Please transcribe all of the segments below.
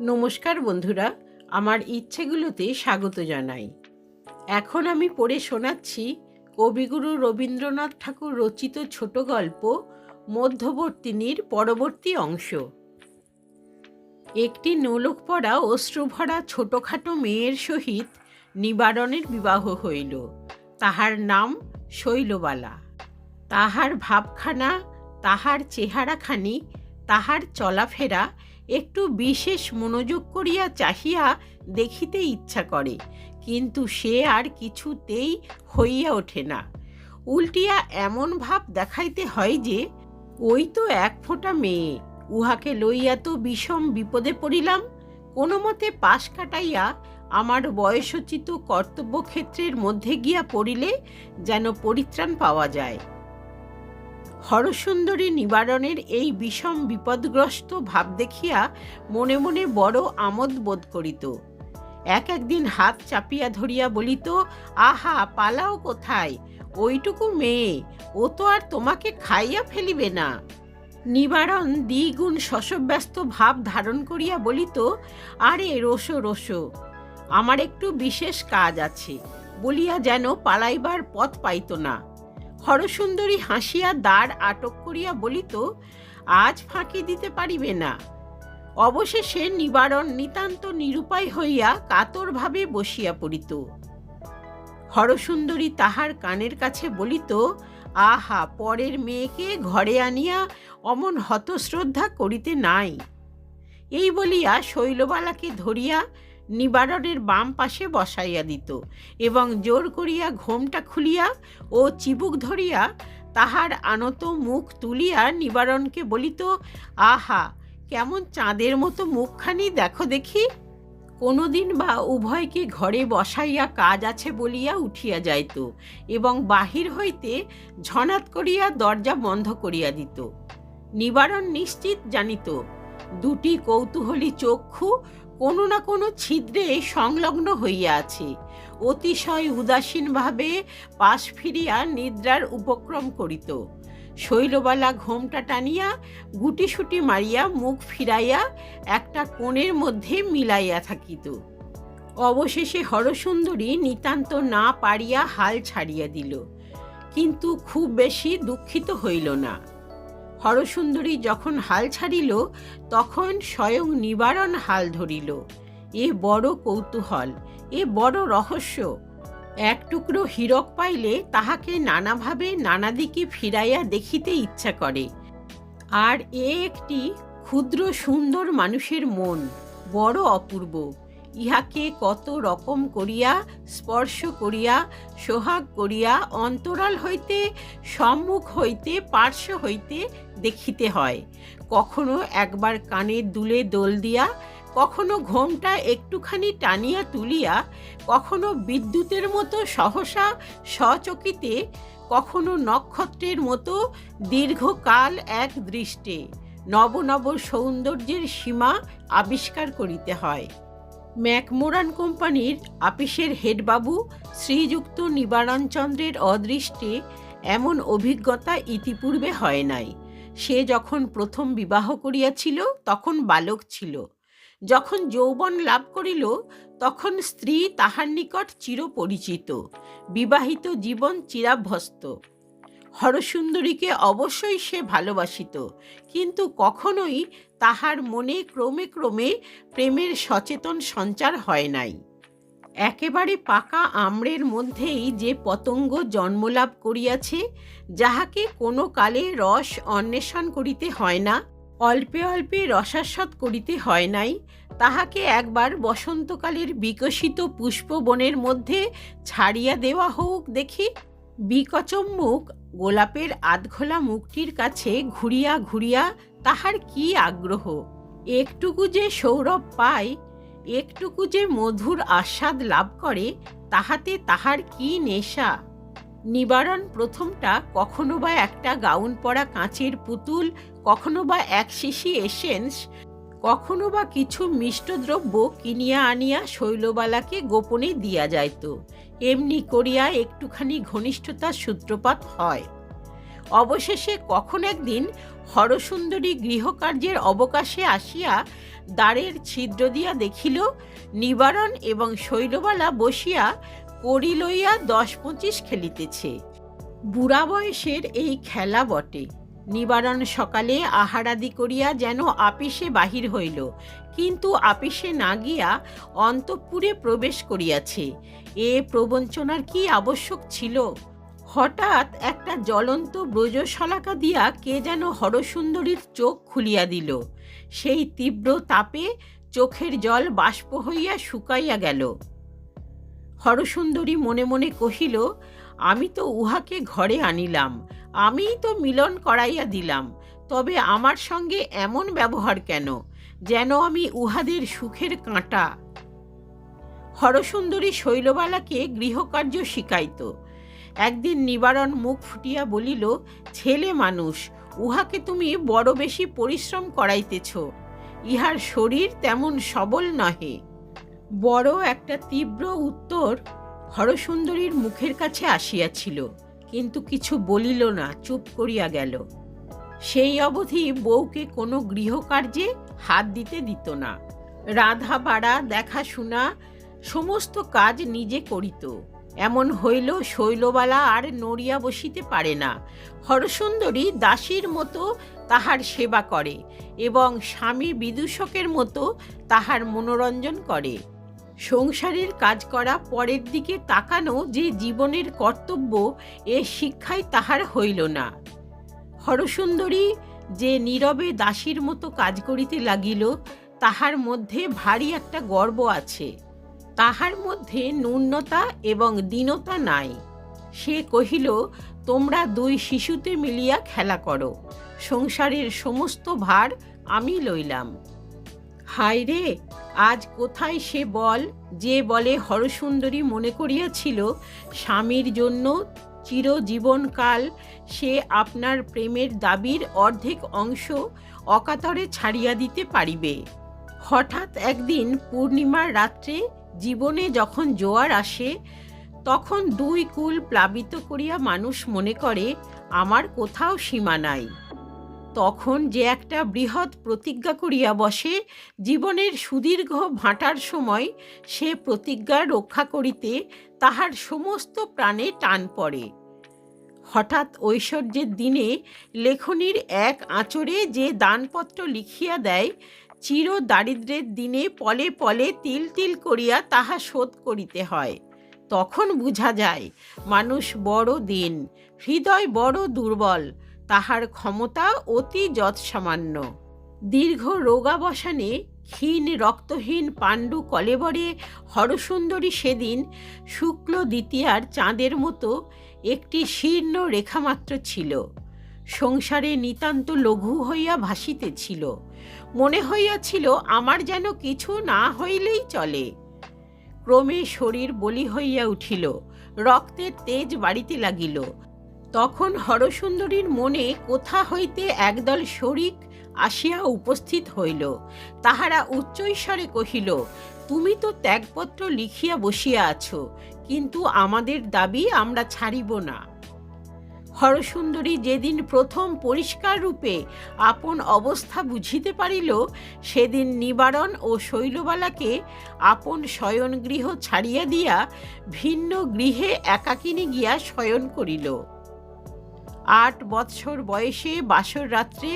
নমস্কার বন্ধুরা, আমার ইচ্ছেগুলোতে স্বাগত জানাই। এখন আমি পড়ে শোনাচ্ছি কবিগুরু রবীন্দ্রনাথ ঠাকুর রচিত ছোট গল্প, মধ্যবর্তিনীর পরবর্তী অংশ। একটি নোলক পড়া অশ্রুভরা ছোটখাটো মেয়ের সহিত নিবারণের বিবাহ হইল। তাহার নাম শৈলবালা। তাহার ভাবখানা, তাহার চেহারাখানি, তাহার চলাফেরা একটু বিশেষ মনোযোগ করিয়া চাহিয়া দেখিতে ইচ্ছা করে, কিন্তু সে আর কিছুতেই হইয়া ওঠে না। উল্টিয়া এমন ভাব দেখাইতে হয় যে, ওই তো এক ফোঁটা মেয়ে, উহাকে লইয়া তো বিষম বিপদে পড়িলাম। কোনো মতে পাশ কাটাইয়া আমার বয়সোচিত কর্তব্যক্ষেত্রের মধ্যে গিয়া পড়িলে যেন পরিত্রাণ পাওয়া যায়। হরসুন্দরী নিবারণের এই বিষম বিপদগ্রস্ত ভাব দেখিয়া মনে মনে বড় আমোদ বোধ করিত। এক একদিন হাত চাপিয়া ধরিয়া বলিত, আহা, পালাও কোথায়? ওইটুকু মেয়ে, ও তো আর তোমাকে খাইয়া ফেলিবে না। নিবারণ দ্বিগুণ শশব্যস্ত ভাব ধারণ করিয়া বলিত, আরে, রোসো রোসো, আমার একটু বিশেষ কাজ আছে। বলিয়া যেন পালাইবার পথ পাইত না। হরসুন্দরী হাসিয়া দ্বার আটক করিয়া বলিত, আজ ফাঁকি দিতে পারিবে না। অবশেষে নিবারণ নিতান্ত নিরুপায় হইয়া কাতরভাবে বসিয়া পড়িত। হরসুন্দরী তাহার কানের কাছে বলিত, আহা, পরের মেয়েকে ঘরে আনিয়া অমন হতশ্রদ্ধা করিতে নাই এই বলিয়া শৈলবালাকে ধরিয়া নিবারণের বাম পাশে বসাইয়া দিত এবং জোর করিয়া ঘোমটা খুলিয়া ও চিবুক ধরিয়া তাহার আনত মুখ তুলিয়া নিবারণকে বলিত, আহা, কেমন চাঁদের মতো মুখখানি দেখো দেখি। কোনোদিন বা উভয়কে ঘরে বসাইয়া কাজ আছে বলিয়া উঠিয়া যাইত এবং বাহির হইতে ঝনাত করিয়া দরজা বন্ধ করিয়া দিত। নিবারণ নিশ্চিত জানিত, দুটি কৌতূহলী চক্ষু কোনো না কোনো ছিদ্রে সংলগ্ন হইয়া আছে। অতিশয় উদাসীনভাবে পাশ ফিরিয়া নিদ্রার উপক্রম করিত। শৈলবালা ঘোমটা টানিয়া গুটিসুটি মারিয়া মুখ ফিরাইয়া একটা কোণের মধ্যে মিলাইয়া থাকিত। অবশেষে হরসুন্দরী নিতান্ত না পারিয়া হাল ছাড়িয়া দিল। কিন্তু খুব বেশি দুঃখিত হইল না। হরসুন্দরী যখন হাল ছাড়িল, তখন স্বয়ং নিবারণ হাল ধরিল। এ বড় কৌতূহল, এ বড় রহস্য। এক টুকরো হীরক পাইলে তাহাকে নানাভাবে নানা দিকে ফিরাইয়া দেখিতে ইচ্ছা করে। আর এ একটি ক্ষুদ্র সুন্দর মানুষের মন, বড় অপূর্ব। ইহাকে কত রকম করিয়া, স্পর্শ করিয়া, সোহাগ করিয়া, অন্তরাল হইতে, সম্মুখ হইতে, পার্শ্ব হইতে দেখিতে হয়। কখনো একবার কানের দুলে দোল দিয়া, কখনো ঘোমটা একটুখানি টানিয়া তুলিয়া, কখনো বিদ্যুতের মতো সহসা সচকিতে, কখনো নক্ষত্রের মতো দীর্ঘকাল এক দৃষ্টে, নব নব সৌন্দর্যের সীমা আবিষ্কার করিতে হয়। ম্যাকমোরান কোম্পানির আপিসের হেডবাবু শ্রীযুক্ত নিবারণচন্দ্রের অদৃষ্টে এমন অভিজ্ঞতা ইতিপূর্বে হয় নাই। সে যখন প্রথম বিবাহ করিয়াছিল, তখন বালক ছিল। যখন যৌবন লাভ করিল, তখন স্ত্রী তাহার নিকট চিরপরিচিত। বিবাহিত জীবন চিরাভ্যস্ত হরসুন্দরীকে অবশ্যই সে ভালোবাসিত, কিন্তু কখনোই তাহার মনে ক্রমে ক্রমে প্রেমের সচেতন সঞ্চার হয় নাই। একেবারে পাকা আম্রের মধ্যেই যে পতঙ্গ জন্মলাভ করিয়াছে, যাহাকে কোনো কালে রস অন্বেষণ করিতে হয় না, অল্পে অল্পে রসাস্বাদ করিতে হয় নাই, তাহাকে একবার বসন্তকালের বিকশিত পুষ্পবনের মধ্যে ছাড়িয়া দেওয়া হোক দেখি বিকচম মুখ গোলাপের আধঘোলা মুখটির কাছে ঘুরিয়া ঘুরিয়া তাহার কি আগ্রহ? একটুকু যে সৌরভ পায়, একটুকু যে মধুর আস্বাদ লাভ করে, তাহাতে তাহার কি নেশা? নিবারণ প্রথমটা কখনো বা একটা গাউন পরা কাঁচের পুতুল, কখনো বা এক শিশি এসেন্স কখনো বা কিছু মিষ্ট দ্রব্য কিনিয়া আনিয়া শৈলবালাকে গোপনে দিয়া যাইত এমনি করিয়া একটুখানি ঘনিষ্ঠতার সূত্রপাত হয়। অবশেষে কখন একদিন হরসুন্দরী গৃহকার্যের অবকাশে আসিয়া দ্বারের ছিদ্র দিয়া দেখিল, নিবারণ এবং শৈলবালা বসিয়া কড়ি লইয়া দশ পঁচিশ খেলিতেছে। বুড়া বয়সের এই খেলা বটে। নিবারণ সকালে আহারাদি করিয়া যেন আপিসে বাহির হইল। কিন্তু আপিসে না গিয়া অন্তঃপুরে প্রবেশ করিয়াছে। এ প্রবঞ্চনার কি আবশ্যক ছিল? হঠাৎ একটা জ্বলন্ত ব্রজশলাকা দিয়া কে যেন হরসুন্দরীর চোখ খুলিয়া দিল। সেই তীব্র তাপে চোখের জল বাষ্প হইয়া শুকাইয়া গেল। হরসুন্দরী মনে মনে কহিল, আমি তো উহাকে ঘরে আনিলাম। আমিই তো মিলন করাইয়া দিলাম, তবে আমার সঙ্গে এমন ব্যবহার কেন, যেন আমি উহাদের সুখের কাঁটা? হরসুন্দরী শৈলবালাকে গৃহকার্য শিখাইত। একদিন নিবারণ মুখ ফুটিয়া বলিল, ছেলে মানুষ, উহাকে তুমি বড় বেশি পরিশ্রম করাইতেছ, ইহার শরীর তেমন সবল নহে। বড় একটা তীব্র উত্তর হরসুন্দরীর মুখের কাছে আসিয়াছিল। কিন্তু কিছু বলিল না, চুপ করিয়া গেল। সেই অবধি বউকে কোনো গৃহকার্যে হাত দিতে দিত না। রাধা বাড়া, দেখাশোনা, সমস্ত কাজ নিজে করিত। এমন হইল শৈলবালা আর নড়িয়া বসিতে পারে না। হরসুন্দরী দাসীর মতো তাহার সেবা করে এবং স্বামী বিদূষকের মতো তাহার মনোরঞ্জন করে। সংসারের কাজ করা পরের দিকে তাকানো যে জীবনের কর্তব্য, এ শিক্ষায় তাহার হইল না। হরসুন্দরী যে নীরবে দাসীর মতো কাজ করিতে লাগিল, তাহার মধ্যে ভারী একটা গর্ব আছে। তাহার মধ্যে ন্যূনতা এবং দীনতা নাই। সে কহিল, তোমরা দুই শিশুতে মিলিয়া খেলা করো। সংসারের সমস্ত ভার আমি লইলাম। হায় রে আজ কোথায় সে বল? যে বলে হরসুন্দরী মনে করিয়াছিল, স্বামীর জন্য চিরজীবনকাল সে আপনার প্রেমের দাবির অর্ধেক অংশ অকাতরে ছাড়িয়া দিতে পারিবে। হঠাৎ একদিন পূর্ণিমার রাত্রে জীবনে যখন জোয়ার আসে, তখন দুই কুল প্লাবিত করিয়া মানুষ মনে করে, আমার কোথাও সীমা নাই। তখন যে একটা বৃহৎ প্রতিজ্ঞা করিয়া বসে, জীবনের সুদীর্ঘ ভাঁটার সময় সে প্রতিজ্ঞা রক্ষা করিতে তাহার সমস্ত প্রাণে টান পড়ে। হঠাৎ ঐশ্বর্যের দিনে লেখনীর এক আঁচড়ে যে দানপত্র লিখিয়া দেয় চির দারিদ্রের দিনে পলে পলে তিল তিল করিয়া তাহা শোধ করিতে হয়। তখন বুঝা যায়, মানুষ বড় দিন, হৃদয় বড় দুর্বল তাহার ক্ষমতা অতি যৎসামান্য। দীর্ঘ রোগাবসানে ক্ষীণ রক্তহীন পাণ্ডু কলেবরে হরসুন্দরী সেদিন শুক্ল দ্বিতীয়ার চাঁদের মতো একটি শীর্ণ রেখামাত্র ছিল। সংসারে নিতান্ত লঘু হইয়া ভাসিতেছিল। মনে হইয়াছিল, আমার যেন কিছু না হইলেই চলে। ক্রমে শরীর বলি হইয়া উঠিল। রক্তের তেজ বাড়িতে লাগিল। তখন হরসুন্দরীর মনে কোথা হইতে একদল শরিক আসিয়া উপস্থিত হইল। তাহারা উচ্চৈস্বরে কহিল, তুমি তো ত্যাগপত্র লিখিয়া বসিয়া আছো, কিন্তু আমাদের দাবি আমরা ছাড়িব না। হরসুন্দরী যেদিন প্রথম পরিষ্কার রূপে আপন অবস্থা বুঝিতে পারিল, সেদিন নিবারণ ও শৈলবালাকে আপন শয়নগৃহ ছাড়িয়া দিয়া ভিন্ন গৃহে একাকিনী গিয়া শয়ন করিল। আট বৎসর বয়সে বাসর রাত্রে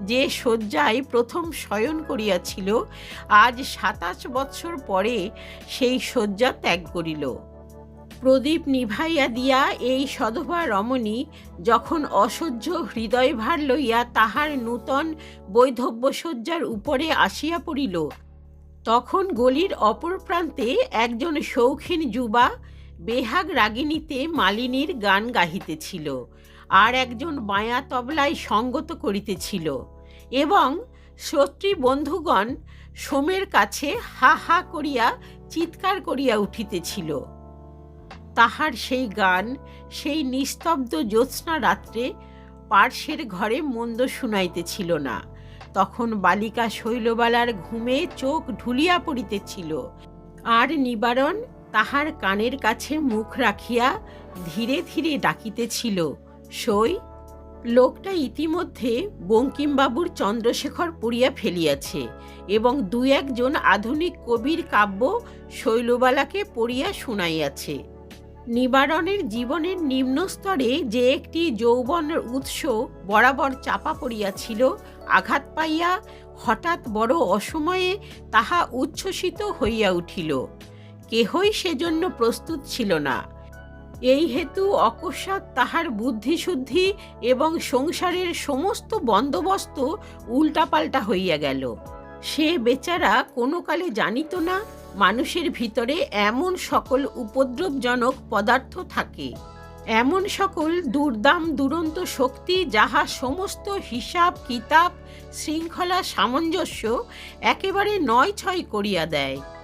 যে শয্যায় প্রথম শয়ন করিয়াছিল, আজ সাতাশ বৎসর পরে সেই শয্যা ত্যাগ করিল। প্রদীপ নিভাইয়া দিয়া এই সধবা রমণী যখন অসহ্য হৃদয়ভার লইয়া তাহার নূতন বৈধব্যসজ্জার উপরে আসিয়া পড়িল, তখন গলির অপর প্রান্তে একজন শৌখিন যুবা বেহাগ রাগিনীতে মালিনীর গান গাহিতেছিল। আর একজন বায়া তবলায় সঙ্গত করিতেছিল এবং শ্রোত্রী বন্ধুগণ সোমের কাছে হা হা করিয়া চিৎকার করিয়া উঠিতেছিল। তাহার সেই গান, সেই নিস্তব্ধ জ্যোৎস্না রাত্রে পার্শ্বের ঘরে মন্দ শুনাইতেছিল না। তখন বালিকা শৈলবালার ঘুমে চোখ ঢুলিয়া পড়িতেছিল। আর নিবারণ তাহার কানের কাছে মুখ রাখিয়া ধীরে ধীরে ডাকিতেছিল সই, লোকটা ইতিমধ্যে বঙ্কিমবাবুর চন্দ্রশেখর পড়িয়া ফেলিয়াছে এবং দু একজন আধুনিক কবির কাব্য শৈলবালাকে পড়িয়া শুনাইয়াছে। নিবারণের জীবনের নিম্নস্তরে যে একটি যৌবনের উৎস বরাবর চাপা পড়িয়াছিল, আঘাত পাইয়া হঠাৎ বড় অসময়ে তাহা উচ্ছ্বসিত হইয়া উঠিল। কেহই সেজন্য প্রস্তুত ছিল না। এই হেতু অকস্মাৎ তাহার বুদ্ধিশুদ্ধি এবং সংসারের সমস্ত বন্দোবস্ত উল্টাপাল্টা হইয়া গেল। সে বেচারা কোনো কালে জানিত না মানুষের ভিতরে এমন সকল উপদ্রবজনক পদার্থ থাকে। এমন সকল দুর্দাম দুরন্ত শক্তি যাহা সমস্ত হিসাব, কিতাব, শৃঙ্খলা, সামঞ্জস্য একেবারে নয় ছয় করিয়া দেয়।